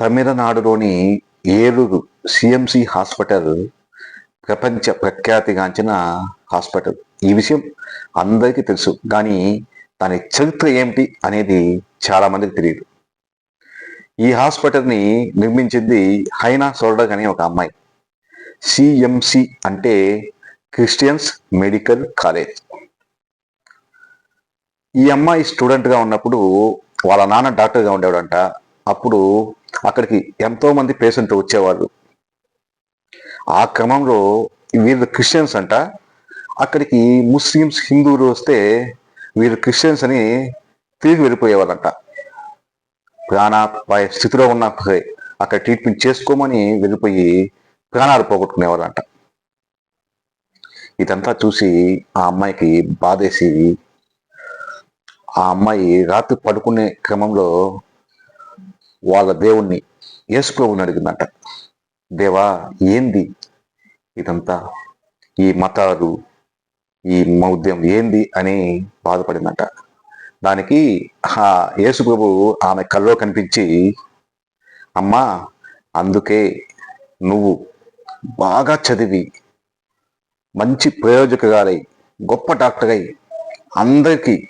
తమిళనాడులోని Eluru CMC hospital ప్రపంచ ప్రఖ్యాతిగాంచిన hospital. ఈ విషయం అందరికీ తెలుసు. కానీ దాని చరిత్ర ఏమిటి అనేది చాలా మందికి తెలియదు ఈ హాస్పిటల్ని నిర్మించింది హైనా సోల్డర్ అనే ఒక అమ్మాయి. సిఎంసి అంటే క్రిస్టియన్స్ మెడికల్ కాలేజ్. ఈ అమ్మాయి స్టూడెంట్గా ఉన్నప్పుడు వాళ్ళ నాన్న డాక్టర్గా ఉండేవాడంట. అప్పుడు అక్కడికి ఎంతో మంది పేషెంట్ వచ్చేవాళ్ళు. ఆ క్రమంలో వీళ్ళు క్రిస్టియన్స్ అంట. అక్కడికి ముస్లిమ్స్ హిందువులు వస్తే వీళ్ళు క్రిస్టియన్స్ అని తిరిగి వెళ్ళిపోయేవాళ్ళంట. ప్రాణాపాయ స్థితిలో ఉన్న అక్కడ ట్రీట్మెంట్ చేసుకోమని వెళ్ళిపోయి ప్రాణాలు పోగొట్టుకునేవాళ్ళంట. ఇదంతా చూసి ఆ అమ్మాయికి బాధేసి ఆ అమ్మాయి రాత్రి పడుకునే క్రమంలో వాళ్ళ దేవుణ్ణి యేసుప్రభుని అడిగిందంట. దేవా ఏంది ఇదంతా? ఈ మతాలు ఈ మౌద్యం ఏంది అని బాధపడిందంట. దానికి ఆ యేసు ఆమె కల్లో కనిపించి అమ్మా అందుకే నువ్వు బాగా చదివి మంచి ప్రయోజకగాలై గొప్ప డాక్టర్ అందరికీ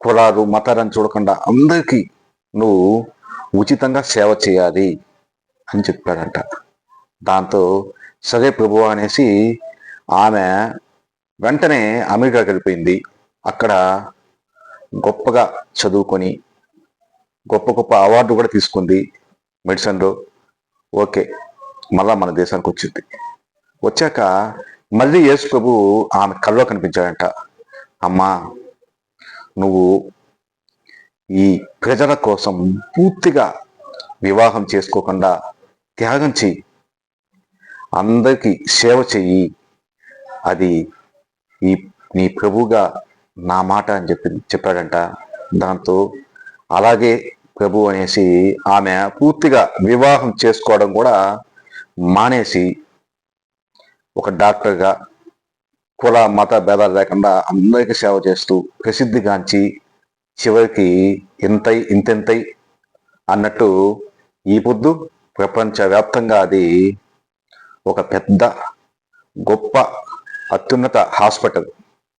కులాలు మతాలను చూడకుండా అందరికీ నువ్వు ఉచితంగా సేవ చేయాలి అని చెప్పాడంట. దాంతో సరే ప్రభు అనేసి ఆమె వెంటనే అమెరికాకి వెళ్ళిపోయింది. అక్కడ గొప్పగా చదువుకొని గొప్ప గొప్ప అవార్డు కూడా తీసుకుంది మెడిసిన్లో. ఓకే మళ్ళా మన దేశానికి వచ్చింది. వచ్చాక మళ్ళీ యేసు ప్రభు ఆమె కల్లో కనిపించాడంట. అమ్మా నువ్వు ఈ ప్రజల కోసం పూర్తిగా వివాహం చేసుకోకుండా త్యాగం చెయ్యి. అందరికీ సేవ చెయ్యి. అది ఈ నీ ప్రభుగా నా మాట అని చెప్పి చెప్పాడంట. దాంతో అలాగే ప్రభు అనేసి ఆమె పూర్తిగా వివాహం చేసుకోవడం కూడా మానేసి ఒక డాక్టర్గా కుల మత భేదాలు లేకుండా అందరికీ సేవ చేస్తూ ప్రసిద్ధిగాంచి చివరికి ఇంతై ఇంతెంతై అన్నట్టు ఈ పొద్దు ప్రపంచవ్యాప్తంగా అది ఒక పెద్ద గొప్ప అత్యున్నత హాస్పిటల్.